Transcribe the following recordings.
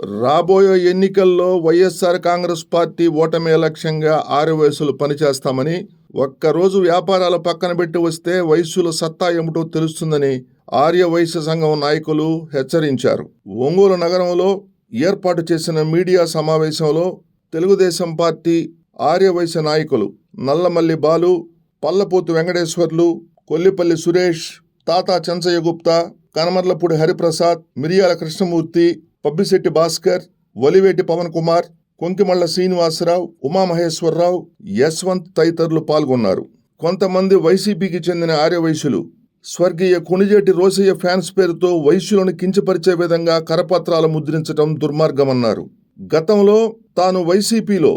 రాబోయే ఎన్నికల్లో వైఎస్ఆర్ కాంగ్రెస్ పార్టీ ఓటమే లక్ష్యంగా ఆరు వయసులు పనిచేస్తామని ఒక్కరోజు వ్యాపారాలు పక్కన పెట్టి వస్తే వయస్సుల సత్తా ఏమిటో తెలుస్తుందని ఆర్య వైశ్య సంఘం నాయకులు హెచ్చరించారు. ఒంగోలు నగరంలో ఏర్పాటు చేసిన మీడియా సమావేశంలో తెలుగుదేశం పార్టీ ఆర్య వైశ్య నాయకులు నల్లమల్లి బాలు పల్లపోతు వెంకటేశ్వర్లు కొల్లిపల్లి సురేష్ తాతా చెంచయ్య గుప్తా కనమర్లపూడి హరిప్రసాద్ మిరియాల కృష్ణమూర్తి పబ్బిశెట్టి భాస్కర్ వలివేటి పవన్ కుమార్ కొంకిమళ్ళ శ్రీనివాసరావు ఉమామహేశ్వరరావు యశ్వంత్ తదితరులు పాల్గొన్నారు. కొంతమంది వైసీపీకి చెందిన ఆర్యవైశ్యులు స్వర్గీయ కొణిజేటి రోసయ్య ఫ్యాన్స్ పేరుతో వైశ్యులను కించపరిచే విధంగా కరపత్రాలు ముద్రించడం దుర్మార్గమన్నారు. గతంలో తాను వైసీపీలో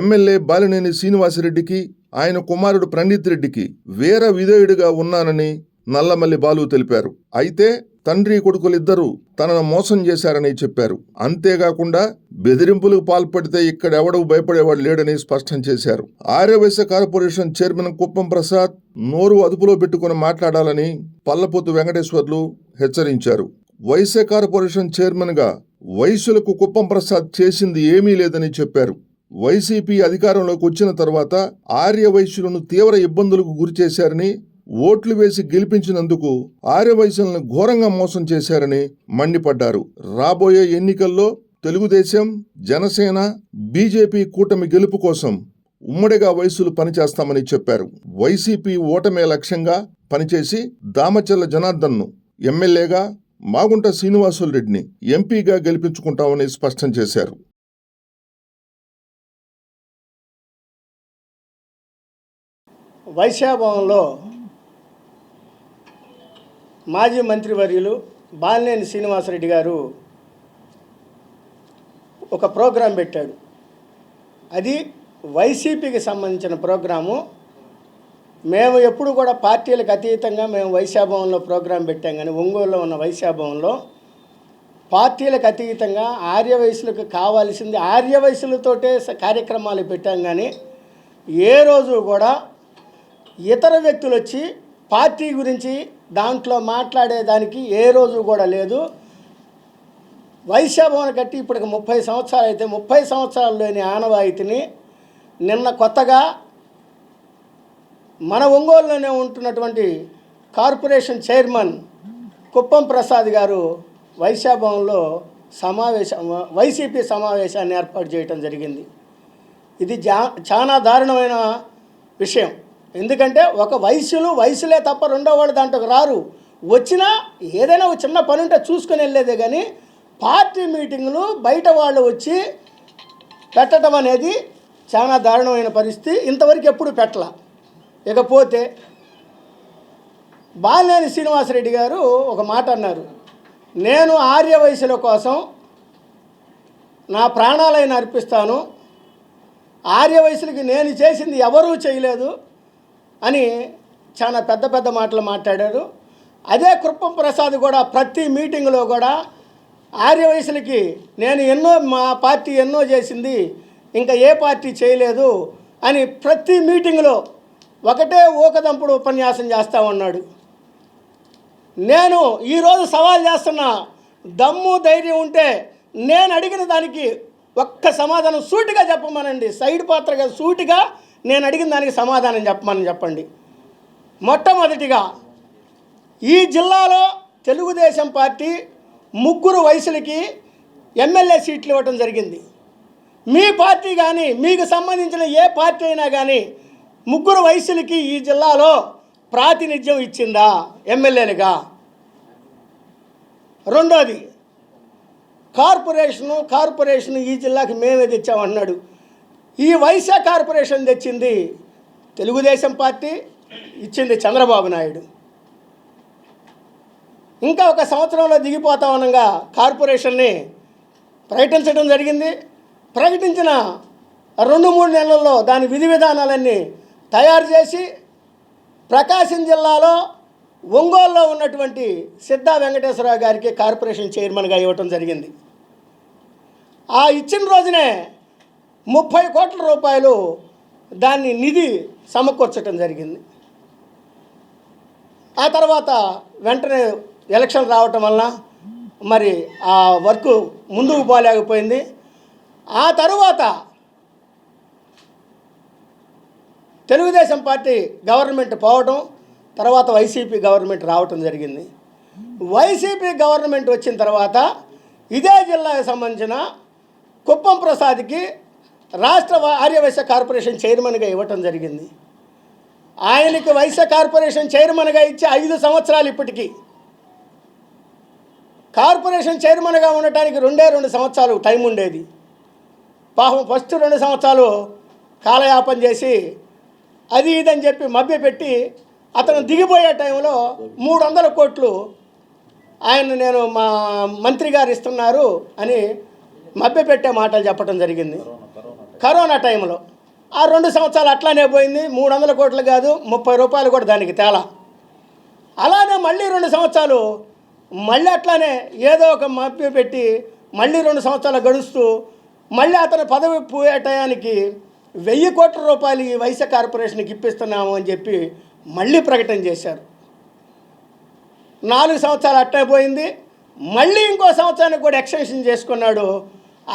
ఎమ్మెల్యే బాలినేని శ్రీనివాసరెడ్డికి ఆయన కుమారుడు ప్రణీత్ రెడ్డికి వీర విధేయుడిగా ఉన్నానని నల్లమల్లి బాలు తెలిపారు. అయితే తండ్రి కొడుకులిద్దరూ తనను మోసం చేశారని చెప్పారు. అంతేకాకుండా బెదిరింపులకు పాల్పడితే ఇక్కడెవడూ భయపడేవాడు లేడని స్పష్టం చేశారు. ఆర్యవైశ్య కార్పొరేషన్ చైర్మన్ కుప్పం ప్రసాద్ నోరు అదుపులో పెట్టుకుని మాట్లాడాలని పల్లపోతు వెంకటేశ్వర్లు హెచ్చరించారు. వైశ్య కార్పొరేషన్ చైర్మన్గా వైశ్యులకు కుప్పం ప్రసాద్ చేసింది ఏమీ లేదని చెప్పారు. వైసీపీ అధికారంలోకి వచ్చిన తర్వాత ఆర్య వైశ్యులను తీవ్ర ఇబ్బందులకు గురిచేశారని ఓట్లు వేసి గెలిపించినందుకు ఆర్యవైశ్యులను ఘోరంగా మోసం చేశారని మండిపడ్డారు. రాబోయే ఎన్నికల్లో తెలుగుదేశం జనసేన బీజేపీ కూటమి గెలుపు కోసం ఉమ్మడిగా వయసులు పనిచేస్తామని చెప్పారు. వైసీపీ ఓటమే లక్ష్యంగా పనిచేసి దామచల్ల జనార్దన్ను ఎమ్మెల్యేగా మాగుంట శ్రీనివాసులు రెడ్డిని ఎంపీగా గెలిపించుకుంటామని స్పష్టం చేశారు. వైశాభవన్లో మాజీ మంత్రివర్యులు బాలినేని శ్రీనివాసరెడ్డి గారు ఒక ప్రోగ్రాం పెట్టాడు అది వైసీపీకి సంబంధించిన ప్రోగ్రాము. మేము ఎప్పుడు కూడా పార్టీలకు అతీతంగా మేము వైశాభవంలో ప్రోగ్రాం పెట్టాం కానీ ఒంగోలులో ఉన్న వైశాభవంలో పార్టీలకు అతీతంగా ఆర్యవయసులకు కావాల్సింది ఆర్యవయసులతోటే కార్యక్రమాలు పెట్టాం కానీ ఏ రోజు కూడా ఇతర వ్యక్తులు వచ్చి పార్టీ గురించి దాంట్లో మాట్లాడేదానికి ఏ రోజు కూడా లేదు. వైశ్యభవన కట్టి ఇప్పటికి ముప్పై సంవత్సరాలు అయితే ముప్పై సంవత్సరాల్లోని ఆనవాయితీని నిన్న కొత్తగా మన ఒంగోలులోనే ఉంటున్నటువంటి కార్పొరేషన్ చైర్మన్ కుప్పం ప్రసాద్ గారు వైశాభవన్లో సమావేశం వైసీపీ సమావేశాన్ని ఏర్పాటు చేయటం జరిగింది. ఇది జా చాలా దారుణమైన విషయం. ఎందుకంటే ఒక వయసులు వయసులే తప్ప రెండో వాళ్ళు దాంట్లోకి రారు. వచ్చినా ఏదైనా ఒక చిన్న పని ఉంటే చూసుకొని వెళ్ళేదే కానీ పార్టీ మీటింగ్లు బయట వాళ్ళు వచ్చి పెట్టడం అనేది చాలా దారుణమైన పరిస్థితి. ఇంతవరకు ఎప్పుడు పెట్టల. ఇకపోతే బాలినేని శ్రీనివాసరెడ్డి గారు ఒక మాట అన్నారు. నేను ఆర్య వయసుల కోసం నా ప్రాణాలైన అర్పిస్తాను. ఆర్య వయసులకి నేను చేసింది ఎవరూ చేయలేదు. అని చాలా పెద్ద పెద్ద మాటలు మాట్లాడారు. అదే కృపం ప్రసాద్ కూడా ప్రతి మీటింగ్లో కూడా ఆర్యవయసులకి నేను ఎన్నో మా పార్టీ ఎన్నో చేసింది ఇంకా ఏ పార్టీ చేయలేదు అని ప్రతి మీటింగ్లో ఒకటే ఊకదంపుడు ఉపన్యాసం చేస్తూ ఉన్నాడు. నేను ఈరోజు సవాల్ చేస్తున్నా దమ్ము ధైర్యం ఉంటే నేను అడిగిన దానికి ఒక్క సమాధానం సూటిగా చెప్పమనండి. సైడ్ పాత్రగా సూటిగా నేను అడిగిన దానికి సమాధానం చెప్పమని చెప్పండి. మొట్టమొదటిగా ఈ జిల్లాలో తెలుగుదేశం పార్టీ ముగ్గురు వయసులకి ఎమ్మెల్యే సీట్లు ఇవ్వటం జరిగింది. మీ పార్టీ కానీ మీకు సంబంధించిన ఏ పార్టీ అయినా కానీ ముగ్గురు వయసులకి ఈ జిల్లాలో ప్రాతినిధ్యం ఇచ్చిందా ఎమ్మెల్యేలుగా? రెండోది కార్పొరేషను కార్పొరేషన్ ఈ జిల్లాకి మేమే తెచ్చామన్నాడు ఈ వైశ్య కార్పొరేషన్ తెచ్చింది తెలుగుదేశం పార్టీ ఇచ్చింది చంద్రబాబు నాయుడు. ఇంకా ఒక సంవత్సరంలో దిగిపోతా ఉండగా కార్పొరేషన్ని ప్రకటించడం జరిగింది. ప్రకటించిన రెండు మూడు నెలల్లో దాని విధి విధానాలన్నీ తయారు చేసి ప్రకాశం జిల్లాలో ఒంగోలులో ఉన్నటువంటి సిద్ధా వెంకటేశ్వరరావు గారికి కార్పొరేషన్ చైర్మన్గా ఇవ్వటం జరిగింది. ఆ ఇచ్చిన రోజునే ముప్పై కోట్ల రూపాయలు దాన్ని నిధి సమకూర్చడం జరిగింది. ఆ తర్వాత వెంటనే ఎలక్షన్ రావటం వలన మరి ఆ వర్క్ ముందుకు పోలేకపోయింది. ఆ తరువాత తెలుగుదేశం పార్టీ గవర్నమెంట్ పోవడం తర్వాత వైసీపీ గవర్నమెంట్ రావటం జరిగింది. వైసీపీ గవర్నమెంట్ వచ్చిన తర్వాత ఇదే జిల్లాకు సంబంధించిన కుప్పం ప్రసాద్కి రాష్ట్ర ఆర్యవైశ్య కార్పొరేషన్ చైర్మన్గా ఇవ్వటం జరిగింది. ఆయనకి వైశ్య కార్పొరేషన్ చైర్మన్గా ఇచ్చి ఐదు సంవత్సరాలు ఇప్పటికీ. కార్పొరేషన్ చైర్మన్గా ఉండటానికి రెండే రెండు సంవత్సరాలు టైం ఉండేది. పాపం ఫస్ట్ రెండు సంవత్సరాలు కాలయాపన చేసి అది ఇదని చెప్పి మభ్యపెట్టి అతను దిగిపోయే టైంలో మూడు వందల కోట్లు ఆయన నేను మా మంత్రి గారు ఇస్తున్నారు అని మభ్యపెట్టే మాటలు చెప్పడం జరిగింది. కరోనా టైంలో. ఆ రెండు సంవత్సరాలు అట్లానే పోయింది. మూడు వందల కోట్లు కాదు ముప్పై రూపాయలు కూడా దానికి తేలా. అలానే మళ్ళీ రెండు సంవత్సరాలు మళ్ళీ అట్లానే ఏదో ఒక మభ్య పెట్టి మళ్ళీ రెండు సంవత్సరాలు గడుస్తూ మళ్ళీ అతను పదవి పోయే టయానికి వెయ్యి కోట్ల రూపాయలు ఈ వైశ్య కార్పొరేషన్కి ఇప్పిస్తున్నాము అని చెప్పి మళ్ళీ ప్రకటన చేశారు. నాలుగు సంవత్సరాలు అట్టే పోయింది. మళ్ళీ ఇంకో సంవత్సరానికి కూడా ఎక్స్టెన్షన్ చేసుకున్నాడు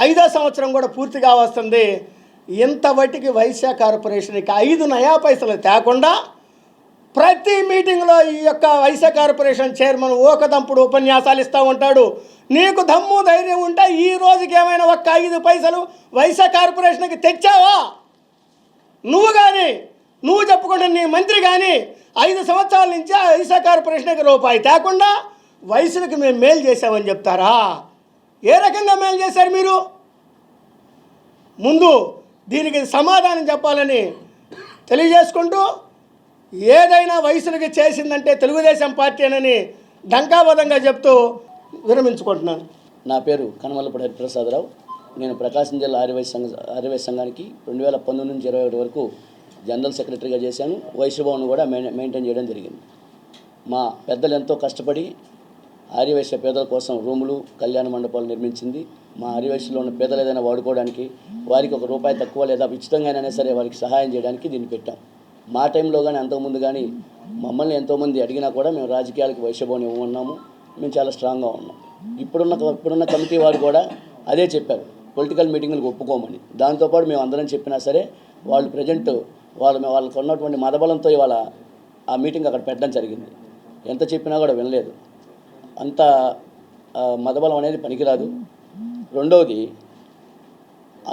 ఐదో సంవత్సరం కూడా పూర్తిగా వస్తుంది. ఇంతవటికి వైశ్య కార్పొరేషన్కి ఐదు నయా పైసలు తేకుండా ప్రతి మీటింగ్లో ఈ యొక్క వైశ్య కార్పొరేషన్ చైర్మన్ ఓకదంపుడు ఉపన్యాసాలు ఇస్తూ ఉంటాడు. నీకు దమ్ము ధైర్యం ఉంటే ఈ రోజుకి ఏమైనా ఒక్క ఐదు పైసలు వైశ్య కార్పొరేషన్కి తెచ్చావా? నువ్వు కానీ నువ్వు చెప్పుకుంటే నీ మంత్రి కానీ ఐదు సంవత్సరాల నుంచి వైశ్య కార్పొరేషన్కి రూపాయి తేకుండా వయసులకు మేము మేలు చేసామని చెప్తారా? ఏ రకంగా మేలు చేశారు మీరు? ముందు దీనికి సమాధానం చెప్పాలని తెలియజేసుకుంటూ ఏదైనా వయసులకి చేసిందంటే తెలుగుదేశం పార్టీ అని డంకాబద్ధంగా చెప్తూ విరమించుకుంటున్నాను. నా పేరు కనమల్లపూడి హరిప్రసాదరావు. నేను ప్రకాశం జిల్లా ఆర్యవైశ్య సంఘ ఆర్యవైశ్య సంఘానికి రెండు వేల పంతొమ్మిది నుంచి ఇరవై ఒకటి వరకు జనరల్ సెక్రటరీగా చేశాను. వైశ్యభవన్ కూడా మెయిన్ మెయింటైన్ చేయడం జరిగింది. మా పెద్దలు ఎంతో కష్టపడి ఆర్యవైశ్య పేదల కోసం రూములు కళ్యాణ మండపాలు నిర్మించింది. మా ఆర్యవైశ్యలో ఉన్న పేదలు ఏదైనా వాడుకోవడానికి వారికి ఒక రూపాయి తక్కువ లేదా ఉచితంగానైనా సరే వారికి సహాయం చేయడానికి దీన్ని పెట్టాం. మా టైంలో కానీ అంతకుముందు కానీ మమ్మల్ని ఎంతోమంది అడిగినా కూడా మేము రాజకీయాలకు వైశ్యభవన్ ఇవ్వమన్నాము. మేము చాలా స్ట్రాంగ్గా ఉన్నాం. ఇప్పుడున్న ఇప్పుడున్న కమిటీ వారు కూడా అదే చెప్పారు. పొలిటికల్ మీటింగులకు ఒప్పుకోమని. దాంతోపాటు మేము అందరం చెప్పినా సరే వాళ్ళు ప్రజెంట్ వాళ్ళు వాళ్ళకు ఉన్నటువంటి మదబలంతో ఇవాళ ఆ మీటింగ్ అక్కడ పెట్టడం జరిగింది. ఎంత చెప్పినా కూడా వినలేదు. అంత మదబలం అనేది పనికిరాదు. రెండవది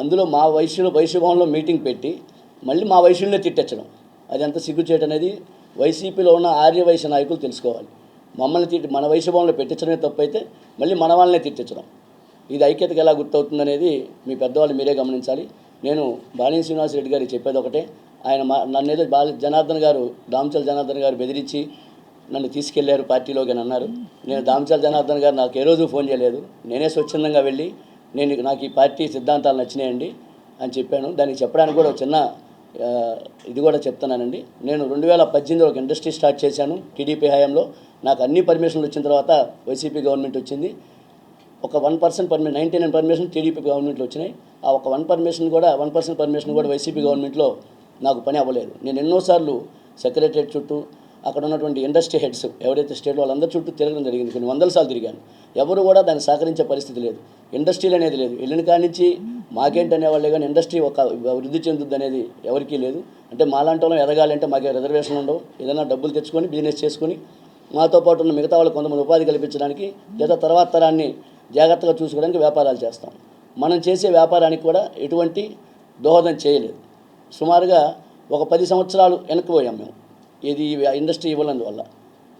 అందులో మా వైశ్యులు వైశ్యభవన్లో మీటింగ్ పెట్టి మళ్ళీ మా వైశ్యులనే తిట్టచ్చడం. అది అంత సిగ్గుచేటు అనేది వైసీపీలో ఉన్న ఆర్య వైశ్య నాయకులు తెలుసుకోవాలి. మమ్మల్ని తిట్టి మన వైశ్యభవన్లో పెట్టించడమే తప్పు అయితే మళ్ళీ మన వాళ్ళనే తిట్టించడం ఇది ఐక్యతకి ఎలా గుర్తవుతుందనేది మీ పెద్దవాళ్ళు మీరే గమనించాలి. నేను బాలిన శ్రీనివాసరెడ్డి గారికి చెప్పేది ఒకటే. ఆయన మా నన్ను ఏదో జనార్దన్ గారు దామచల్ జనార్దన్ గారు బెదిరించి నన్ను తీసుకెళ్ళారు పార్టీలోకి అని అన్నారు. నేను దామచల్ జనార్దన్ గారు నాకు ఏ రోజు ఫోన్ చేయలేదు. నేనే స్వచ్ఛందంగా వెళ్ళి నేను నాకు ఈ పార్టీ సిద్ధాంతాలు నచ్చినాయండి అని చెప్పాను. దానికి చెప్పడానికి కూడా ఒక చిన్న ఇది కూడా చెప్తున్నానండి. నేను రెండు వేల పద్దెనిమిదిలో ఒక ఇండస్ట్రీ స్టార్ట్ చేశాను టీడీపీ హయాంలో. నాకు అన్ని పర్మిషన్లు వచ్చిన తర్వాత వైసీపీ గవర్నమెంట్ వచ్చింది. ఒక one percent permission ninety nine permission TDP గవర్నమెంట్లో వచ్చినాయి. ఆ ఒక వన్ పర్మిషన్ కూడా వన్ పర్సెంట్ పర్మిషన్ కూడా వైసీపీ గవర్నమెంట్లో నాకు పని అవ్వలేదు. నేను ఎన్నోసార్లు సెక్రటరేట్ చుట్టూ అక్కడ ఉన్నటువంటి ఇండస్ట్రీ హెడ్స్ ఎవరైతే స్టేట్ వాళ్ళందరూ చుట్టూ తిరగడం జరిగింది. కొన్ని వందల సార్లు తిరిగాను. ఎవరు కూడా దాన్ని సహకరించే పరిస్థితి లేదు. ఇండస్ట్రీలు అనేది లేదు. వెళ్ళిన కానించి మాకేంటనే వాళ్ళే కానీ ఇండస్ట్రీ ఒక వృద్ధి చెందుద్ది అనేది ఎవరికీ లేదు. అంటే మాలాంటి వాళ్ళం ఎదగాలంటే మాకే రిజర్వేషన్ ఉండవు. ఏదైనా డబ్బులు తెచ్చుకొని బిజినెస్ చేసుకొని మాతో పాటు ఉన్న మిగతా వాళ్ళు కొంతమంది ఉపాధి కల్పించడానికి లేదా తర్వాత తరాన్ని జాగ్రత్తగా చూసుకోవడానికి వ్యాపారాలు చేస్తాం. మనం చేసే వ్యాపారానికి కూడా ఎటువంటి దోహదం చేయలేదు. సుమారుగా ఒక పది సంవత్సరాలు వెనక్కిపోయాం మేము. ఇది ఇండస్ట్రీ ఇవ్వనందువల్ల.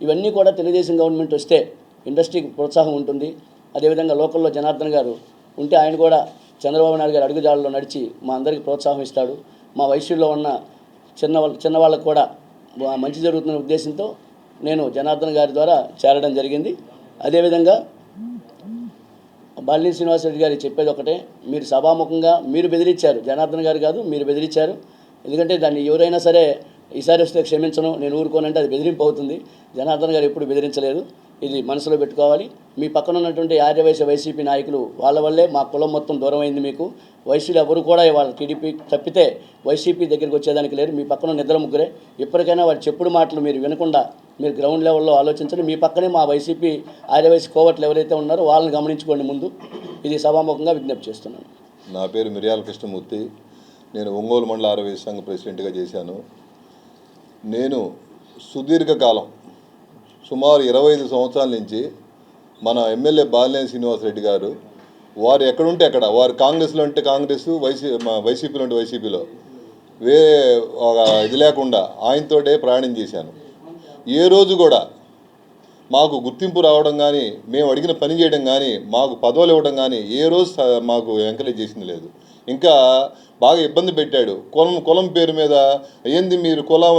ఇవన్నీ కూడా తెలుగుదేశం గవర్నమెంట్ వస్తే ఇండస్ట్రీకి ప్రోత్సాహం ఉంటుంది. అదేవిధంగా లోకల్లో జనార్దన్ గారు ఉంటే ఆయన కూడా చంద్రబాబు నాయుడు గారు అడుగుజాడలో నడిచి మా అందరికీ ప్రోత్సాహం ఇస్తాడు. మా వయసులో ఉన్న చిన్న వాళ్ళ చిన్నవాళ్ళకు కూడా మంచి జరుగుతున్న ఉద్దేశంతో నేను జనార్దన్ గారి ద్వారా చేరడం జరిగింది. అదేవిధంగా బాలిని శ్రీనివాసరెడ్డి గారికి చెప్పేది ఒకటే మీరు సభాముఖంగా మీరు బెదిరించారు. జనార్దన్ గారు కాదు మీరు బెదిరించారు. ఎందుకంటే దాన్ని ఎవరైనా సరే ఈసారి వస్తే క్షమించను నేను ఊరుకోనంటే అది బెదిరింపు అవుతుంది జనార్దన్ గారు ఎప్పుడు బెదిరించలేదు. ఇది మనసులో పెట్టుకోవాలి. మీ పక్కన ఉన్నటువంటి ఆర్యవైశ్య వైసీపీ నాయకులు వాళ్ళ వల్లే మా కులం మొత్తం దూరం అయింది మీకు. వైసీలు ఎవరు కూడా వాళ్ళ టీడీపీ తప్పితే వైసీపీ దగ్గరికి వచ్చేదానికి లేరు. మీ పక్కన నిద్ర ముగ్గురే. ఇప్పటికైనా వారి చెప్పుడు మాటలు మీరు వినకుండా మీరు గ్రౌండ్ లెవెల్లో ఆలోచించండి. మీ పక్కనే మా వైసీపీ ఆర్యవైశ్య కోవట్లు ఎవరైతే ఉన్నారో వాళ్ళని గమనించుకోండి ముందు. ఇది సభాముఖంగా విజ్ఞప్తి చేస్తున్నాను. నా పేరు మిర్యాల కృష్ణమూర్తి నేను ఒంగోలు మండల ఆరోగ్య సంఘ ప్రెసిడెంట్గా చేశాను. నేను సుదీర్ఘకాలం సుమారు ఇరవై ఐదు సంవత్సరాల నుంచి మన ఎమ్మెల్యే బాలినేని శ్రీనివాసరెడ్డి గారు వారు ఎక్కడుంటే అక్కడ వారు కాంగ్రెస్లో ఉంటే కాంగ్రెస్ వైసీ వైసీపీలో ఉంటే వైసీపీలో వేరే ఒక ఇది లేకుండా ఆయనతోటే ప్రయాణం చేశాను. ఏ రోజు కూడా మాకు గుర్తింపు రావడం కానీ మేము అడిగిన పని చేయడం కానీ మాకు పదవులు ఇవ్వడం కానీ ఏ రోజు మాకు ఎంకరేజ్ చేసింది లేదు. ఇంకా బాగా ఇబ్బంది పెట్టాడు. కులం కులం పేరు మీద ఏంది మీరు కులం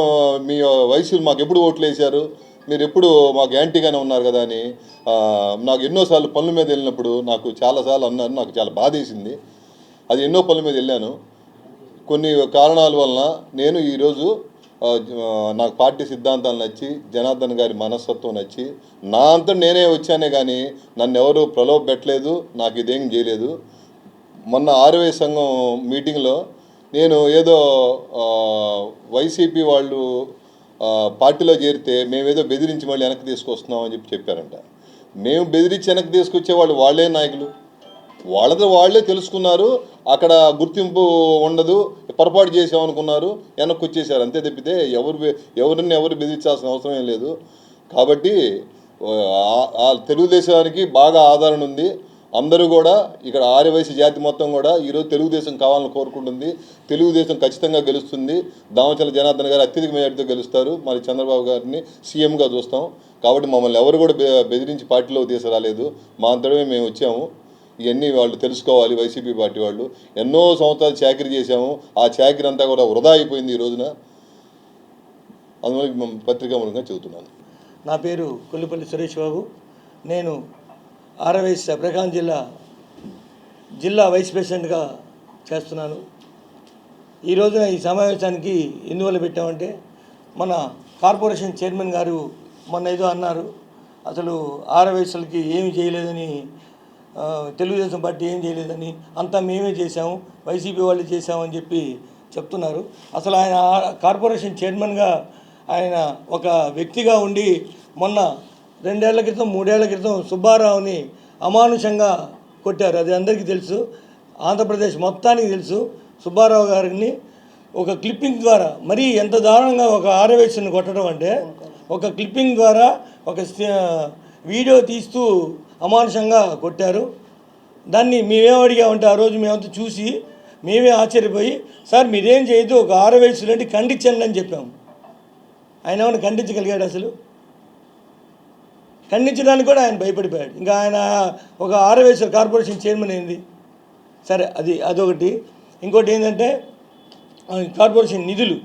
మీ వయసులు మాకు ఎప్పుడు ఓట్లు వేశారు? మీరు ఎప్పుడు మాకు యాంటీగానే ఉన్నారు కదా అని నాకు ఎన్నోసార్లు పనుల మీద వెళ్ళినప్పుడు నాకు చాలాసార్లు అన్నారు. నాకు చాలా బాధ వేసింది. అది ఎన్నో పనుల మీద వెళ్ళాను. కొన్ని కారణాల వలన నేను ఈరోజు నాకు పార్టీ సిద్ధాంతాలు నచ్చి జనార్దన్ గారి మనస్తత్వం నచ్చి నా అంతా నేనే వచ్చానే కానీ నన్ను ఎవరు ప్రలోభ పెట్టలేదు. నాకు ఇదేం చేయలేదు. మొన్న ఆర్వై సంఘం మీటింగ్లో నేను ఏదో వైసీపీ వాళ్ళు పార్టీలో చేరితే మేమేదో బెదిరించి మళ్ళీ వెనక్కి తీసుకొస్తున్నాం అని చెప్పి చెప్పారంట. మేము బెదిరించి వెనక్కి తీసుకొచ్చే వాళ్ళు వాళ్ళే నాయకులు. వాళ్ళతో వాళ్ళే తెలుసుకున్నారు. అక్కడ గుర్తింపు ఉండదు. పొరపాటు చేసామనుకున్నారు వెనక్కి వచ్చేసారు. అంతే తప్పితే ఎవరు ఎవరిని ఎవరు బెదిరించాల్సిన అవసరం ఏం లేదు. కాబట్టి తెలుగుదేశానికి బాగా ఆదరణ ఉంది. అందరూ కూడా ఇక్కడ ఆర్యవైశ్య జాతి మొత్తం కూడా ఈరోజు తెలుగుదేశం కావాలని కోరుకుంటుంది. తెలుగుదేశం ఖచ్చితంగా గెలుస్తుంది. దామచల జనార్దన్ గారు అత్యధిక మేయర్తో గెలుస్తారు. మరి చంద్రబాబు గారిని సీఎంగా చూస్తాం. కాబట్టి మమ్మల్ని ఎవరు కూడా బెదిరించి పార్టీలో తీసుకురాలేదు. మా అంతటమే మేము వచ్చాము. ఇవన్నీ వాళ్ళు తెలుసుకోవాలి. వైసీపీ పార్టీ వాళ్ళు. ఎన్నో సంవత్సరాలు చాకరీ చేశాము. ఆ చాకరీ అంతా కూడా వృధా అయిపోయింది ఈ రోజున. అందువల్ల పత్రికా మూలంగా చెబుతున్నాను. నా పేరు కొల్లిపల్లి సురేష్ బాబు. నేను ఆర్ఎవైస్ ప్రకాశం జిల్లా జిల్లా వైస్ ప్రెసిడెంట్గా చేస్తున్నాను. ఈ రోజున ఈ సమావేశానికి ఎందువల్ల పెట్టామంటే మన కార్పొరేషన్ చైర్మన్ గారు మొన్న ఏదో అన్నారు అసలు ఆర్ఎవైస్లకి ఏమి చేయలేదని తెలుగుదేశం పార్టీ ఏం చేయలేదని అంతా మేమే చేశాము వైసీపీ వాళ్ళు చేశామని చెప్పి చెప్తున్నారు. అసలు ఆయన కార్పొరేషన్ చైర్మన్గా ఆయన ఒక వ్యక్తిగా ఉండి మొన్న రెండేళ్ళ క్రితం మూడేళ్ళ క్రితం సుబ్బారావుని అమానుషంగా కొట్టారు. అది అందరికీ తెలుసు. ఆంధ్రప్రదేశ్ మొత్తానికి తెలుసు. సుబ్బారావు గారిని ఒక క్లిప్పింగ్ ద్వారా మరీ ఎంత దారుణంగా ఒక ఆరవేసుని కొట్టడం అంటే ఒక క్లిప్పింగ్ ద్వారా ఒక వీడియో తీస్తూ అమానుషంగా కొట్టారు. దాన్ని మేమేం అడిగామంటే ఆ రోజు మేమంతా చూసి మేమే ఆశ్చర్యపోయి సార్ మీరేం చేయదు ఒక ఆరు అంటే ఖండించండి అని చెప్పాము ఆయన ఏమైనా ఖండించగలిగాడు అసలు? ఖండించడానికి కూడా ఆయన భయపడిపోయాడు. ఇంకా ఆయన ఒక ఆరు వయసు కార్పొరేషన్ చైర్మన్ అయింది. సరే అది అదొకటి. ఇంకోటి ఏంటంటే కార్పొరేషన్ నిధులు.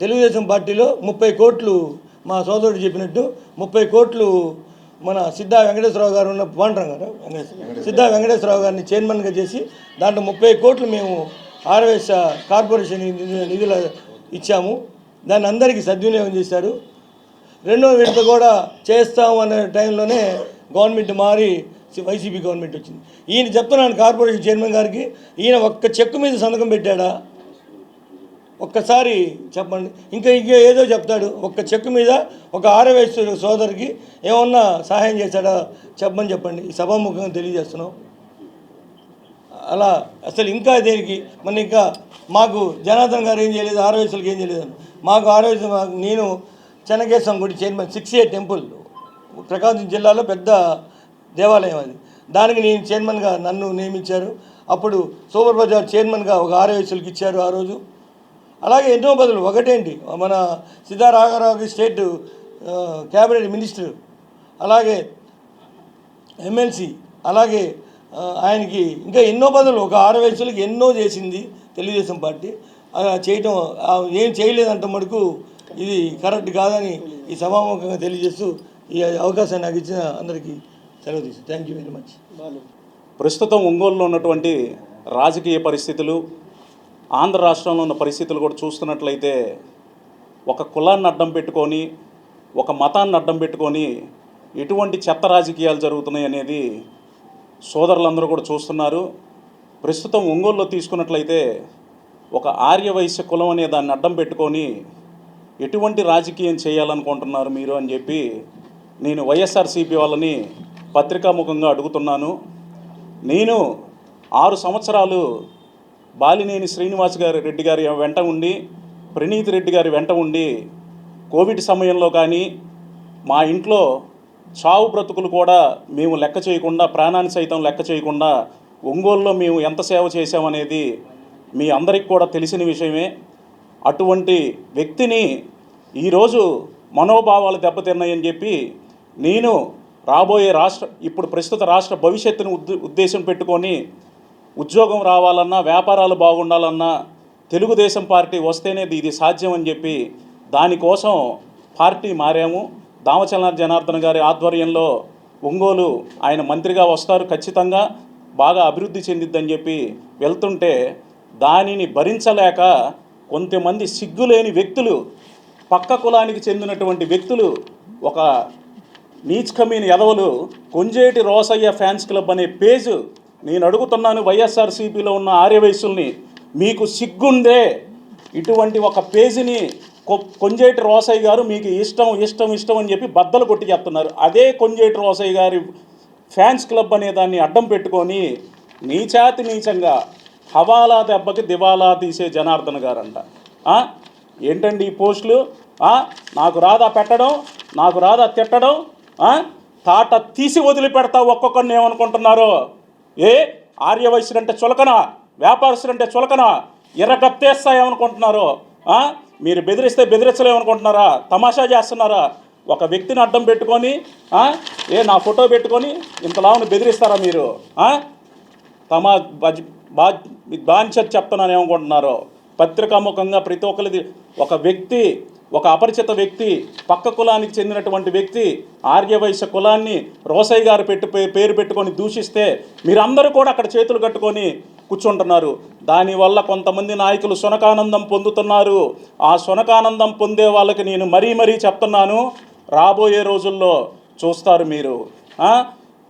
తెలుగుదేశం పార్టీలో ముప్పై కోట్లు మా సోదరుడు చెప్పినట్టు ముప్పై కోట్లు మన సిద్ధా వెంకటేశ్వరరావు గారు ఉన్న బాండ్రం గారు సిద్ధా వెంకటేశ్వరరావు గారిని చైర్మన్గా చేసి దాంట్లో ముప్పై కోట్లు మేము ఆర్ఎస్ కార్పొరేషన్ నిధు- నిధులు ఇచ్చాము. దాన్ని అందరికీ సద్వినియోగం చేశారు. రెండో విడత కూడా చేస్తాం అనే టైంలోనే గవర్నమెంట్ మారి వైసీపీ గవర్నమెంట్ వచ్చింది. ఈయన చెప్తున్నాను కార్పొరేషన్ చైర్మన్ గారికి ఈయన ఒక్క చెక్కు మీద సంతకం పెట్టాడా? ఒక్కసారి చెప్పండి. ఇంకా ఇంకా ఏదో చెప్తాడు ఒక్క చెక్కు మీద ఒక ఆరవేసు సోదరికి ఏమన్నా సహాయం చేశాడా? చెప్పమని చెప్పండి. ఈ సభాముఖంగా తెలియజేస్తున్నాం. అలా అసలు ఇంకా దేనికి? మన ఇంకా మాకు జనార్దన్ గారు ఏం చేయలేదు ఆరవేసులకు ఏం చేయలేదు మాకు ఆరవేసు నేను చెన్నకేశం గుడి chairman six A temple Prakasam జిల్లాలో పెద్ద దేవాలయం అది. దానికి నేను చైర్మన్గా నన్ను నియమించారు. అప్పుడు సూపర్ బజార్ చైర్మన్గా ఒక ఆరవేసులకు ఇచ్చారు ఆ రోజు. అలాగే ఎన్నో బదులు ఒకటేంటి? మన సిద్ధారాఘరావుకి స్టేట్ క్యాబినెట్ మినిస్టర్ అలాగే ఎమ్మెల్సీ అలాగే ఆయనకి ఇంకా ఎన్నో బదులు ఒక ఆరు వయసులకు ఎన్నో చేసింది తెలుగుదేశం పార్టీ. అలా చేయటం ఏం చేయలేదంట మటుకు ఇది కరెక్ట్ కాదని ఈ సభాముఖంగా తెలియజేస్తూ ఈ అవకాశాన్ని నాకు ఇచ్చిన అందరికీ సెలవు తీసు. థ్యాంక్ యూ వెరీ మచ్ ప్రస్తుతం ఒంగోలులో ఉన్నటువంటి రాజకీయ పరిస్థితులు ఆంధ్ర రాష్ట్రంలో ఉన్న పరిస్థితులు కూడా చూస్తున్నట్లయితే ఒక కులాన్ని అడ్డం పెట్టుకొని ఒక మతాన్ని అడ్డం పెట్టుకొని ఎటువంటి చెత్త రాజకీయాలు జరుగుతున్నాయి అనేది సోదరులందరూ కూడా చూస్తున్నారు. ప్రస్తుతం ఒంగోలులో తీసుకున్నట్లయితే ఒక ఆర్యవైశ్య కులం అనే దాన్ని అడ్డం పెట్టుకొని ఎటువంటి రాజకీయం చేయాలనుకుంటున్నారు మీరు అని చెప్పి నేను వైఎస్ఆర్సీపీ వాళ్ళని పత్రికాముఖంగా అడుగుతున్నాను. నేను ఆరు సంవత్సరాలు బాలినేని శ్రీనివాస్ గారి రెడ్డి గారి వెంట ఉండి ప్రణీత్ రెడ్డి గారి వెంట ఉండి కోవిడ్ సమయంలో కానీ మా ఇంట్లో చావు బ్రతుకులు కూడా మేము లెక్క చేయకుండా ప్రాణాన్ని సైతం లెక్క చేయకుండా ఒంగోలులో మేము ఎంత సేవ చేశామనేది మీ అందరికి కూడా తెలిసిన విషయమే. అటువంటి వ్యక్తిని ఈరోజు మనోభావాలు దెబ్బతిన్నాయని చెప్పి నేను రాబోయే రాష్ట్ర ఇప్పుడు ప్రస్తుత రాష్ట్ర భవిష్యత్తును ఉద్ ఉద్దేశం పెట్టుకొని ఉద్యోగం రావాలన్నా వ్యాపారాలు బాగుండాలన్నా తెలుగుదేశం పార్టీ వస్తేనే ఇది సాధ్యం అని చెప్పి దానికోసం పార్టీ మారాము. దామచలన జనార్దన్ గారి ఆధ్వర్యంలో ఒంగోలు ఆయన మంత్రిగా వస్తారు ఖచ్చితంగా. బాగా అభివృద్ధి చెందిద్దని చెప్పి వెళ్తుంటే దానిని భరించలేక కొంతమంది సిగ్గులేని వ్యక్తులు పక్క కులానికి చెందినటువంటి వ్యక్తులు ఒక నీచ్కమీన ఎదవలు కొంజేటి రోసయ్య ఫ్యాన్స్ క్లబ్ అనే పేజ్ నేను అడుగుతున్నాను వైఎస్ఆర్సీపీలో ఉన్న ఆర్యవయసుల్ని మీకు సిగ్గుందే? ఇటువంటి ఒక పేజీని కొ- కొంజేటి రోసయ్య గారు మీకు ఇష్టం ఇష్టం ఇష్టం అని చెప్పి బద్దలు కొట్టి చెప్తున్నారు. అదే కొంజేటి రోసయ్య గారి ఫ్యాన్స్ క్లబ్ అనే దాన్ని అడ్డం పెట్టుకొని నీచాతి నీచంగా హవాలా దెబ్బకి దివాలా తీసే జనార్దన్ గారంట. ఏంటండి ఈ పోస్టులు? నాకు రాదా పెట్టడం నాకు రాదా తిట్టడం తాట తీసి వదిలిపెడతా ఒక్కొక్కరిని ఏమనుకుంటున్నారో? ఏ? ఆర్యవైశ్యులు అంటే చులకన? వ్యాపారస్తులు అంటే చులకన? ఎర్రగత్తేస్తాయేమనుకుంటున్నారో మీరు బెదిరిస్తే బెదిరించలేమనుకుంటున్నారా? తమాషా చేస్తున్నారా? ఒక వ్యక్తిని అడ్డం పెట్టుకొని ఏ నా ఫోటో పెట్టుకొని ఇంతలావును బెదిరిస్తారా మీరు? తమా బజ్- బా బాంచర్ చెప్తున్నాను ఏమనుకుంటున్నారో? పత్రికాముఖంగా ప్రతి ఒక్కరిది ఒక వ్యక్తి ఒక అపరిచిత వ్యక్తి పక్క కులానికి చెందినటువంటి వ్యక్తి ఆర్యవైశ్య కులాన్ని రోసయ్య గారు పెట్టు పేరు పెట్టుకొని దూషిస్తే మీరందరూ కూడా అక్కడ చేతులు కట్టుకొని కూర్చుంటున్నారు. దానివల్ల కొంతమంది నాయకులు సునకానందం పొందుతున్నారు. ఆ సునకానందం పొందే వాళ్ళకి నేను మరీ మరీ చెప్తున్నాను. రాబోయే రోజుల్లో చూస్తారు మీరు.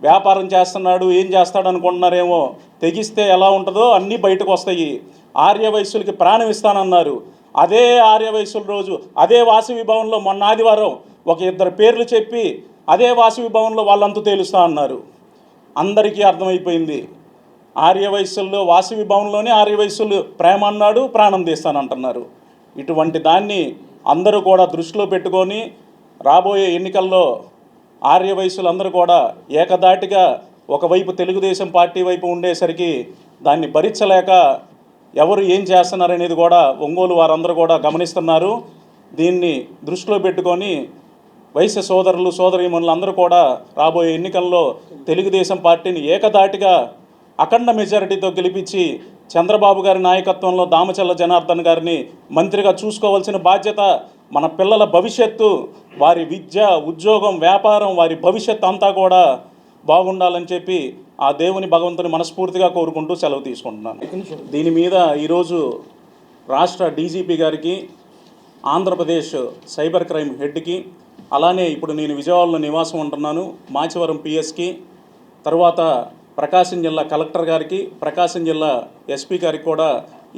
వ్యాపారం చేస్తున్నాడు ఏం చేస్తాడు అనుకుంటున్నారేమో తెగిస్తే ఎలా ఉంటుందో అన్నీ బయటకు వస్తాయి. ఆర్యవయస్సులకి ప్రాణం ఇస్తానన్నారు. అదే ఆర్యవయస్సుల రోజు అదే వాసవి భవన్లో మొన్న ఆదివారం ఒక ఇద్దరు పేర్లు చెప్పి అదే వాసవి భవన్లో వాళ్ళంతా తేలుస్తా అన్నారు. అందరికీ అర్థమైపోయింది. ఆర్యవయస్సుల్లో వాసవి భవన్లోనే ఆర్యవయస్సులు ప్రేమ అన్నాడు ప్రాణం తీస్తానంటున్నారు. ఇటువంటి దాన్ని అందరూ కూడా దృష్టిలో పెట్టుకొని రాబోయే ఎన్నికల్లో ఆర్య వయసులందరూ కూడా ఏకదాటిగా ఒకవైపు తెలుగుదేశం పార్టీ వైపు ఉండేసరికి దాన్ని భరించలేక ఎవరు ఏం చేస్తున్నారనేది కూడా ఒంగోలు వారందరూ కూడా గమనిస్తున్నారు. దీన్ని దృష్టిలో పెట్టుకొని వైశ్య సోదరులు సోదరీమణులందరూ కూడా రాబోయే ఎన్నికల్లో తెలుగుదేశం పార్టీని ఏకదాటిగా అఖండ మెజారిటీతో గెలిపించి చంద్రబాబు గారి నాయకత్వంలో దామచల్ల జనార్దన్ గారిని మంత్రిగా చూసుకోవాల్సిన బాధ్యత మన పిల్లల భవిష్యత్తు వారి విద్య ఉద్యోగం వ్యాపారం వారి భవిష్యత్తు అంతా కూడా బాగుండాలని చెప్పి ఆ దేవుని భగవంతుని మనస్ఫూర్తిగా కోరుకుంటూ సెలవు తీసుకుంటున్నాను. దీని మీద ఈరోజు రాష్ట్ర డీజీపీ గారికి ఆంధ్రప్రదేశ్ సైబర్ క్రైమ్ హెడ్కి అలానే ఇప్పుడు నేను విజయవాడలో నివాసం ఉంటున్నాను మాచివరం పిఎస్కి తర్వాత ప్రకాశం జిల్లా కలెక్టర్ గారికి ప్రకాశం జిల్లా ఎస్పీ గారికి కూడా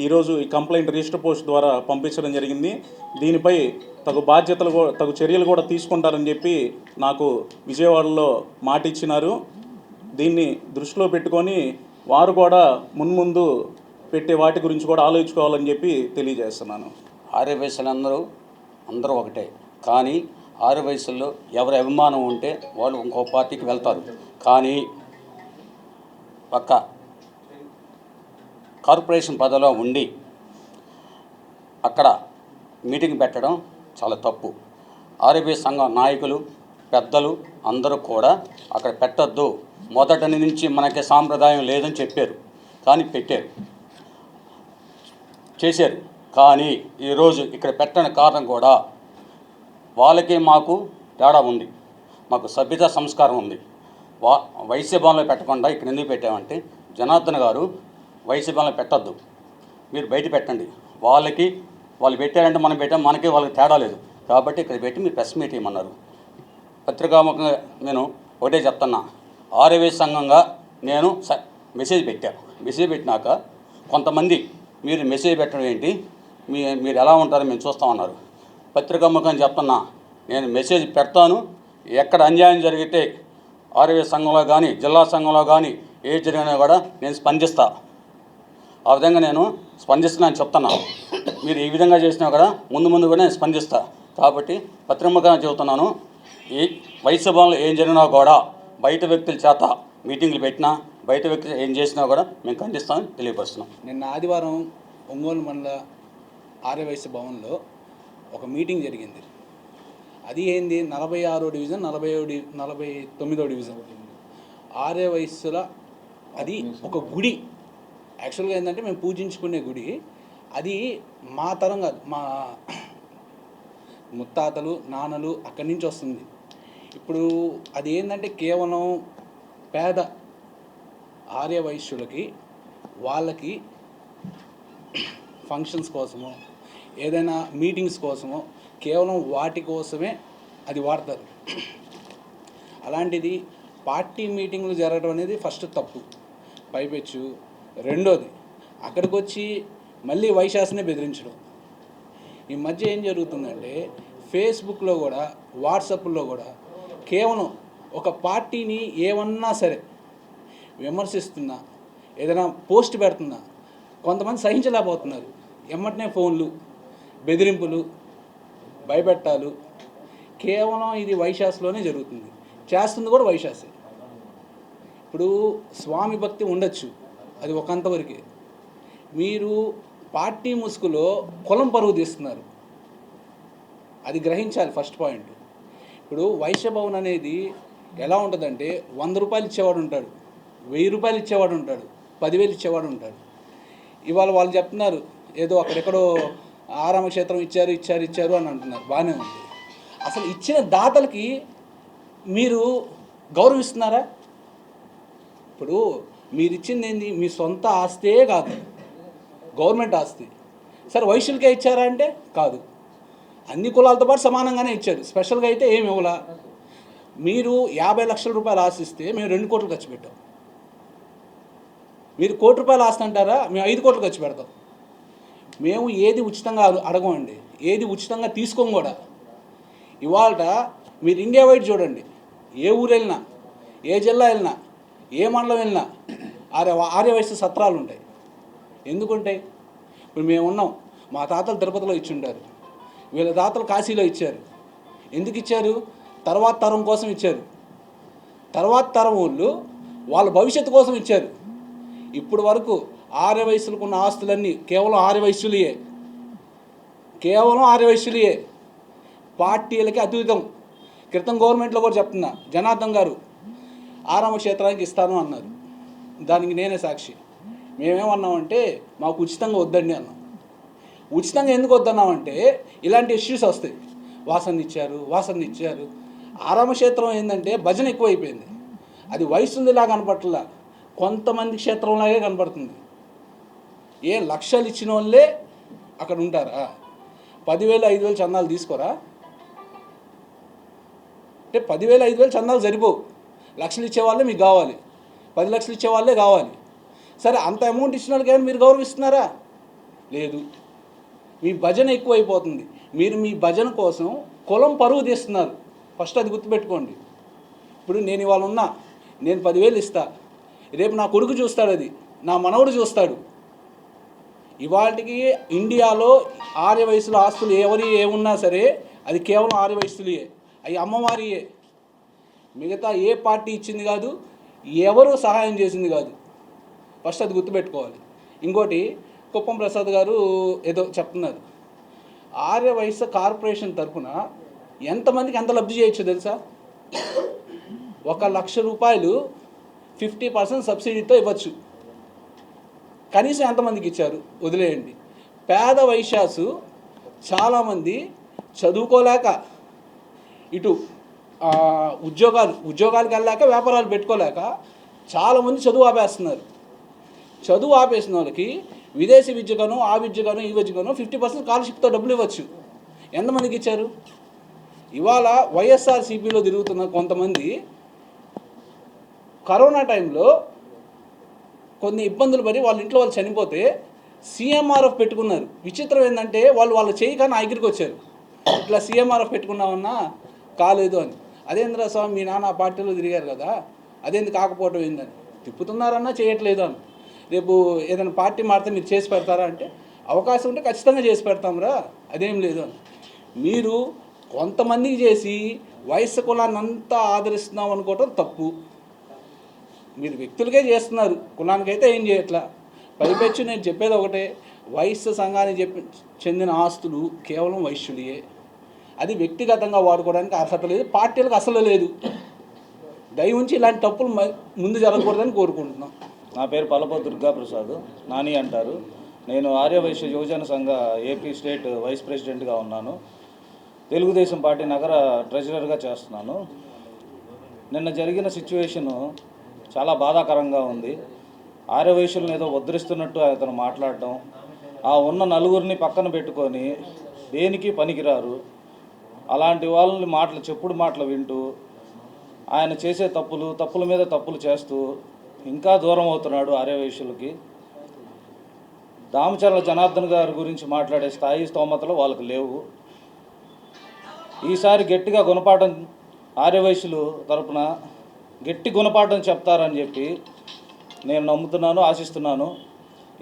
ఈరోజు ఈ కంప్లైంట్ రిజిస్టర్ పోస్ట్ ద్వారా పంపించడం జరిగింది. దీనిపై తగు బాధ్యతలు తగు చర్యలు కూడా తీసుకుంటారని చెప్పి నాకు విజయవాడలో మాట ఇచ్చినారు. దీన్ని దృష్టిలో పెట్టుకొని వారు కూడా మున్ముందు పెట్టే వాటి గురించి కూడా ఆలోచించుకోవాలని చెప్పి తెలియజేస్తున్నాను. ఆర్య వయసులు అందరూ అందరూ ఒకటే. కానీ ఆరు వయసుల్లో ఎవరి అభిమానం ఉంటే వాళ్ళు ఇంకో పార్టీకి వెళ్తారు. కానీ పక్క కార్పొరేషన్ పదవిలో ఉండి అక్కడ మీటింగ్ పెట్టడం చాలా తప్పు. ఆర్బీఐ సంఘం నాయకులు పెద్దలు అందరూ కూడా అక్కడ పెట్టొద్దు. మొదటి నుంచి మనకి సాంప్రదాయం లేదని చెప్పారు. కానీ పెట్టారు. చేశారు. కానీ ఈరోజు ఇక్కడ పెట్టని కారణం కూడా వాళ్ళకి మాకు తేడా ఉంది. మాకు సభ్యత సంస్కారం ఉంది. వా వైశ్య భవన్లో పెట్టకుండా ఇక్కడ ఎందుకు పెట్టామంటే జనార్దన్ గారు వైశ్య భవన్లో పెట్టద్దు. మీరు బయట పెట్టండి. వాళ్ళకి వాళ్ళు పెట్టారంటే మనం పెట్టాం మనకి వాళ్ళకి తేడా లేదు. కాబట్టి ఇక్కడ పెట్టి మీరు ప్రెస్ మీట్ ఇవ్వమన్నారు పత్రికాముఖంగా నేను ఒకటే చెప్తున్నా. ఆర్యవే సంఘంగా నేను స- మెసేజ్ పెట్టాను మెసేజ్ పెట్టినాక కొంతమంది మీరు మెసేజ్ పెట్టడం ఏంటి? మీ మీరు ఎలా ఉంటారో మేము చూస్తామన్నారు పత్రికా ముఖం చెప్తున్నా. నేను మెసేజ్ పెడతాను. ఎక్కడ అన్యాయం జరిగితే ఆర్వీ సంఘంలో కానీ జిల్లా సంఘంలో కానీ ఏ జరిగినా కూడా నేను స్పందిస్తా. ఆ విధంగా నేను స్పందిస్తున్నాను చెప్తున్నా. మీరు ఈ విధంగా చేసినా కూడా ముందు ముందు కూడా నేను స్పందిస్తా. కాబట్టి పత్రికగా చెబుతున్నాను ఈ వైద్య ఏం జరిగినా కూడా బయట వ్యక్తుల చేత మీటింగ్లు పెట్టినా బయట వ్యక్తులు ఏం చేసినా కూడా మేము ఖండిస్తామని తెలియపరుస్తున్నాం. నిన్న ఆదివారం ఒంగోలు మండల ఆర్యవైశ్య భవన్లో ఒక మీటింగ్ జరిగింది. అది ఏంది? నలభై ఆరో డివిజన్ నలభై డి నలభై తొమ్మిదో డివిజన్. ఆర్యవైశ్యుల అది ఒక గుడి. యాక్చువల్గా ఏంటంటే మేము పూజించుకునే గుడి. అది మా తరం కాదు మా ముత్తాతలు నాన్నలు అక్కడి నుంచి వస్తుంది. ఇప్పుడు అది ఏంటంటే కేవలం పేద ఆర్య వైశ్యులకి వాళ్ళకి ఫంక్షన్స్ కోసమో ఏదైనా మీటింగ్స్ కోసమో కేవలం వాటి కోసమే అది వాడతారు. అలాంటిది పార్టీ మీటింగ్లు జరగడం అనేది ఫస్ట్ తప్పు. పైపెచ్చు. రెండోది అక్కడికి వచ్చి మళ్ళీ వైశాస్నే బెదిరించడం. ఈ మధ్య ఏం జరుగుతుందంటే ఫేస్బుక్లో కూడా వాట్సాప్లో కూడా కేవలం ఒక పార్టీని ఏమన్నా సరే విమర్శిస్తున్నా ఏదైనా పోస్ట్ పెడుతున్నా కొంతమంది సహించలేకపోతున్నారు. ఎమ్మటనే ఫోన్లు బెదిరింపులు భయపెట్టాలు. కేవలం ఇది వైశాస్లోనే జరుగుతుంది. చేస్తుంది కూడా వైశాసే. ఇప్పుడు స్వామి భక్తి ఉండొచ్చు అది ఒకంతవరకే. మీరు పార్టీ ముసుగులో కులం పరుగు తీస్తున్నారు. అది గ్రహించాలి ఫస్ట్ పాయింట్. ఇప్పుడు వైశ్యభవన్ అనేది ఎలా ఉంటుందంటే వంద రూపాయలు ఇచ్చేవాడు ఉంటాడు వెయ్యి రూపాయలు ఇచ్చేవాడు ఉంటాడు పదివేలు ఇచ్చేవాడు ఉంటాడు. ఇవాళ వాళ్ళు చెప్తున్నారు ఏదో అక్కడెక్కడో ఆరామ క్షేత్రం ఇచ్చారు ఇచ్చారు ఇచ్చారు అని అంటున్నారు. బాగానే ఉంది. అసలు ఇచ్చిన దాతలకి మీరు గౌరవిస్తున్నారా? ఇప్పుడు మీరు ఇచ్చింది ఏంది మీ సొంత ఆస్తే కాదు. గవర్నమెంట్ ఆస్తి. సరే వైశ్యులకే ఇచ్చారా అంటే? కాదు. అన్ని కులాలతో పాటు సమానంగానే ఇచ్చారు. స్పెషల్గా అయితే ఏమి ఇవ్వలా? మీరు యాభై లక్షల రూపాయలు ఆశిస్తే మేము రెండు కోట్లు ఖర్చు పెట్టాం. మీరు కోటి రూపాయలు ఆస్తి అంటారా? మేము ఐదు కోట్లు ఖర్చు పెడతాం. మేము ఏది ఉచితంగా అడగమండి. ఏది ఉచితంగా తీసుకోం కూడా. ఇవాళ మీరు ఇండియా వైడ్ చూడండి. ఏ ఊరు వెళ్ళినా ఏ జిల్లా వెళ్ళినా ఏ మండలం వెళ్ళినా ఆర్య ఆర్యవయస్సు సత్రాలు ఉంటాయి ఎందుకుంటాయి? ఇప్పుడు మేము ఉన్నాం మా తాతలు తిరుపతిలో ఇచ్చుంటారు వీళ్ళ తాతలు కాశీలో ఇచ్చారు. ఎందుకు ఇచ్చారు? తర్వాత తరం కోసం ఇచ్చారు. తర్వాత తరం వాళ్ళు వాళ్ళ భవిష్యత్తు కోసం ఇచ్చారు. ఇప్పుడు వరకు ఆర్య వయసులకు ఉన్న ఆస్తులన్నీ కేవలం ఆర్య వయస్సులయే. కేవలం ఆర్య వయస్సులయే. పార్టీలకి అతీతం. క్రితం గవర్నమెంట్లో కూడా చెప్తున్నా జనార్దన్ గారు ఆరామ క్షేత్రానికి ఇస్తాను అన్నారు. దానికి నేనే సాక్షి. మేమేమన్నామంటే మాకు ఉచితంగా వద్దండి అన్నాం. ఉచితంగా ఎందుకు వద్దన్నామంటే ఇలాంటి ఇష్యూస్ వస్తాయి. వాసన ఇచ్చారు వాసన ఇచ్చారు. ఆరామ క్షేత్రం ఏంటంటే భజన ఎక్కువైపోయింది. అది వయసుందిలా కనపట్లా కొంతమంది క్షేత్రంలాగే కనపడుతుంది ఏ లక్షలు ఇచ్చిన వాళ్ళే అక్కడ ఉంటారా? పదివేలు ఐదు వేలు చందాలు తీసుకోరా? అంటే పదివేలు ఐదు వేలు చందాలు సరిపోవు. లక్షలు ఇచ్చేవాళ్ళే మీకు కావాలి. పది లక్షలు ఇచ్చే వాళ్ళే కావాలి. సరే అంత అమౌంట్ ఇచ్చిన వాళ్ళకి మీరు గౌరవిస్తున్నారా? లేదు. మీ భజన ఎక్కువైపోతుంది. మీరు మీ భజన కోసం కులం పరువు తీస్తున్నారు. ఫస్ట్ అది గుర్తుపెట్టుకోండి. ఇప్పుడు నేను ఇవాళ ఉన్నా. నేను పదివేలు ఇస్తా. రేపు నా కొడుకు చూస్తాడు అది. నా మనవడు చూస్తాడు. ఇవాళకి ఇండియాలో ఆర్య వయసులో ఆస్తులు ఎవరి ఏమున్నా సరే అది కేవలం ఆర్య వయసులయే. అవి అమ్మవారియే. మిగతా ఏ పార్టీ ఇచ్చింది కాదు ఎవరు సహాయం చేసింది కాదు. ఫస్ట్ అది గుర్తుపెట్టుకోవాలి. ఇంకోటి కుప్పం ప్రసాద్ గారు ఏదో చెప్తున్నారు. ఆర్య వయసు కార్పొరేషన్ తరఫున ఎంతమందికి ఎంత లబ్ధి చేయొచ్చు తెలుసా? ఒక లక్ష రూపాయలు ఫిఫ్టీ పర్సెంట్ సబ్సిడీతో ఇవ్వచ్చు. కనీసం ఎంతమందికి ఇచ్చారు? వదిలేయండి. పేద వైశ్యాసు చాలామంది చదువుకోలేక ఇటు ఉద్యోగాలు ఉద్యోగాలకు వెళ్ళాక వ్యాపారాలు పెట్టుకోలేక చాలామంది చదువు ఆపేస్తున్నారు. చదువు ఆపేసిన వాళ్ళకి విదేశీ విద్యగాను ఆ విద్యగాను ఈ విద్యగాను ఫిఫ్టీ పర్సెంట్ స్కాలర్షిప్తో డబ్బులు ఇవ్వచ్చు. ఎంతమందికి ఇచ్చారు? ఇవాళ వైఎస్ఆర్సీపీలో తిరుగుతున్న కొంతమంది కరోనా టైంలో కొన్ని ఇబ్బందులు పడి వాళ్ళ ఇంట్లో వాళ్ళు చనిపోతే సీఎంఆర్ఎఫ్ పెట్టుకున్నారు. విచిత్రం ఏంటంటే వాళ్ళు వాళ్ళు చేయి కానీ నా దగ్గరికి వచ్చారు. ఇట్లా సీఎంఆర్ఎఫ్ పెట్టుకున్నామన్నా కాలేదు అని. అదేంద్ర స్వామి మీ నాన్న పార్టీలో తిరిగారు కదా అదేంది కాకపోవటం ఏందని. తిప్పుతున్నారన్నా చేయట్లేదు అని. రేపు ఏదైనా పార్టీ మారితే మీరు చేసి పెడతారా అంటే అవకాశం ఉంటే ఖచ్చితంగా చేసి పెడతాంరా అదేం లేదు అని. మీరు కొంతమందికి చేసి వయస్సు కులాన్ని అంతా ఆదరిస్తున్నాం అనుకోవటం తప్పు. మీరు వ్యక్తులకే చేస్తున్నారు. కులానికైతే ఏం చేయట్లా? పైపెచ్చు నేను చెప్పేది ఒకటే. వైశ్య సంఘానికి చెప్పి చెందిన ఆస్తులు కేవలం వైశ్యుడియే. అది వ్యక్తిగతంగా వాడుకోవడానికి అర్హత లేదు. పార్టీలకు అసలు లేదు. దయ ఉంచి ఇలాంటి తప్పులు ముందు జరగకూడదని కోరుకుంటున్నాం. నా పేరు పలప దుర్గా ప్రసాద్ నాని అంటారు. నేను ఆర్యవైశ్య యువజన సంఘ ఏపీ స్టేట్ వైస్ ప్రెసిడెంట్గా ఉన్నాను. తెలుగుదేశం పార్టీ నగర ట్రెజరర్గా చేస్తున్నాను. నిన్న జరిగిన సిచ్యువేషను చాలా బాధాకరంగా ఉంది. ఆర్యవైశ్యులను ఏదో ఉద్ధరిస్తున్నట్టు అతను మాట్లాడటం ఆ ఉన్న నలుగురిని పక్కన పెట్టుకొని దేనికి పనికిరారు? అలాంటి వాళ్ళని మాటలు చెప్పుడు మాటలు వింటూ ఆయన చేసే తప్పులు తప్పుల మీద తప్పులు చేస్తూ ఇంకా దూరం అవుతున్నాడు ఆర్యవైశ్యులకి. దామచర్ల జనార్దన్ గారి గురించి మాట్లాడే స్థాయి స్తోమతలు వాళ్ళకి లేవు. ఈసారి గట్టిగా గుణపాఠం ఆర్యవైశ్యులు తరపున గట్టి గుణపాఠం చెప్తారని చెప్పి నేను నమ్ముతున్నాను ఆశిస్తున్నాను.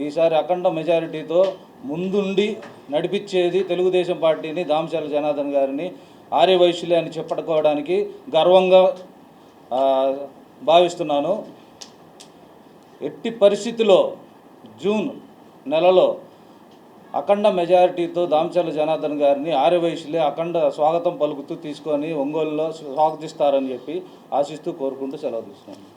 ఈసారి అఖండ మెజారిటీతో ముందుండి నడిపించేది తెలుగుదేశం పార్టీని దామచర్ల జనార్దన్ గారిని ఆర్యవైశ్యులే అని చెప్పుకోవడానికి గర్వంగా భావిస్తున్నాను. ఎట్టి పరిస్థితిలో జూన్ నెలలో అఖండ మెజారిటీతో దామచర్ల జనార్దన్ గారిని ఆర్యవైశ్యులే అఖండ స్వాగతం పలుకుతూ తీసుకొని ఒంగోలులో స్వాగతిస్తారని చెప్పి ఆశిస్తూ కోరుకుంటూ సెలవు తీసుకున్నాను.